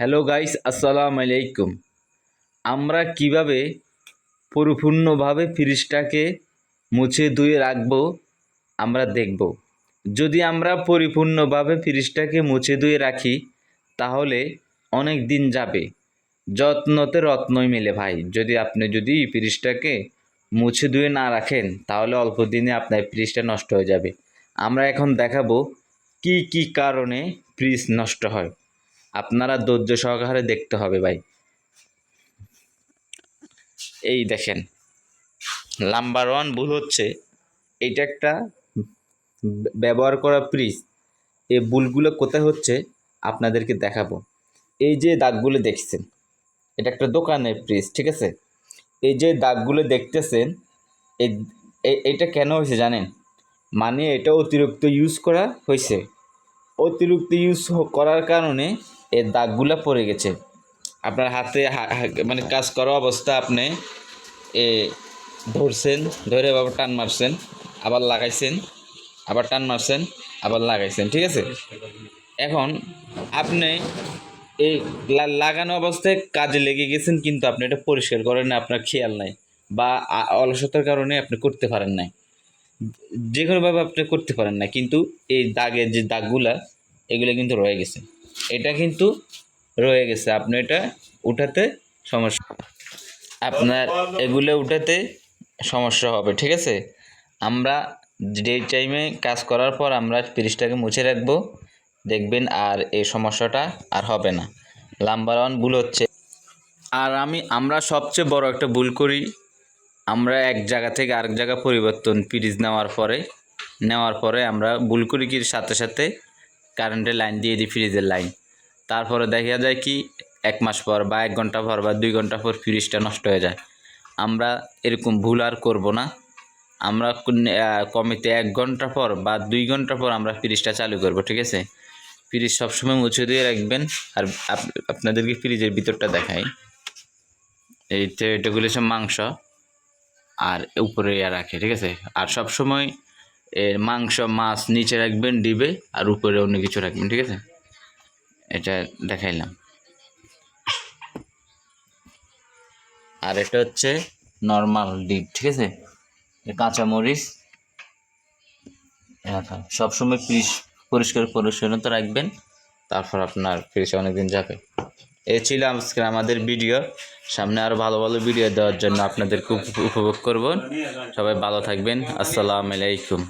Hello guys, আসসালাম আলাইকুম। আমরা কীভাবে পরিপূর্ণভাবে ফ্রিজটাকে মুছে ধুয়ে রাখব, আমরা দেখব। যদি আমরা পরিপূর্ণভাবে ফ্রিজটাকে মুছে ধুয়ে রাখি, তাহলে অনেক দিন যাবে। যত্নতে রত্নই মেলে ভাই। যদি আপনি যদি ফ্রিজটাকে মুছে ধুয়ে না রাখেন, তাহলে অল্প দিনে আপনার ফ্রিজটা নষ্ট হয়ে যাবে। আমরা এখন দেখাবো কি কি কারণে ফ্রিজ নষ্ট হয়। আপনারা ধৈর্য সহকারে দেখতে হবে ভাই। এই দেখেন নাম্বার ওয়ান ভুল হচ্ছে, এটা একটা ব্যবহার করা ফ্রিজ এই ভুলগুলো কোথায় হচ্ছে আপনাদেরকে দেখাবো। এই যে দাগগুলো দেখছেন, এটা একটা দোকানের ফ্রিজ ঠিক আছে? এই যে দাগগুলো দেখতেছেন এটা কেন হয়েছে জানেন? মানে এটা অতিরিক্ত ইউজ করা হয়েছে। অতিরিক্ত ইউজ করার কারণে এর দাগগুলো পড়ে গেছে। আপনার হাতে মানে কাজ করা অবস্থা আপনি এ ধরছেন, ধরে আবার টান মারছেন, আবার লাগাইছেন, আবার টান মারছেন, আবার লাগাইছেন, ঠিক আছে? এখন আপনি এই লাগানো অবস্থায় কাজে লেগে গেছেন কিন্তু আপনি এটা পরিষ্কার করেন না, আপনার খেয়াল নাই বা অলসতার কারণে আপনি করতে পারেন নাই। যে কোনোভাবে আপনি করতে পারেন না কিন্তু এই দাগের যে দাগগুলা, এগুলো কিন্তু রয়ে গেছে। এটা কিন্তু রয়ে গেছে। আপনি এটা উঠাতে সমস্যা আপনার এগুলো উঠাতে সমস্যা হবে, ঠিক আছে? আমরা যে টাইমে কাজ করার পর আমরা ফ্রিজটাকে মুছে রাখব, দেখবেন আর এই সমস্যাটা আর হবে না। নাম্বার ওয়ান ভুল হচ্ছে। আর আমি, আমরা সবচেয়ে বড় একটা ভুল করি, আমরা এক জায়গা থেকে আরেক জায়গা পরিবর্তন পিরিজ নেওয়ার পরে নেওয়ার পরে আমরা ভুল করি কি? সাথে সাথে কারেন্টের লাইন দিয়ে দিই, ফ্রিজের লাইন। তারপরে দেখা যায় কি, এক মাস পর বা এক ঘণ্টা পর বা দুই ঘণ্টা পর ফ্রিজটা নষ্ট হয়ে যায়। আমরা এরকম ভুল আর করব না। আমরা কমিতে এক ঘণ্টা পর বা দুই ঘণ্টা পর আমরা ফ্রিজটা চালু করব, ঠিক আছে? ফ্রিজ সবসময় মুছে দিয়ে রাখবেন। আর আপনাদেরকে ফ্রিজের ভিতরটা দেখাই। এই তো এটাগুলো সব মাংস আর উপরে রাখে, ঠিক আছে? আর সব সময় এর মাংস, মাছ নিচে রাখবেন, ডিবে, আর উপরে অন্য কিছু রাখবেন, ঠিক আছে? এটা দেখাইলাম। আর এটা হচ্ছে নর্মাল ডিপ, ঠিক আছে? কাঁচামরিচ সবসময় ফ্রিজ পরিষ্কার পরিচ্ছন্নতা রাখবেন, তারপর আপনার ফ্রিজ অনেকদিন যাবে। এ ছিল আজকে আমাদের ভিডিও। সামনে আরও ভালো ভালো ভিডিও দেওয়ার জন্য আপনাদের খুব উপভোগ করব। সবাই ভালো থাকবেন। আসসালামু আলাইকুম।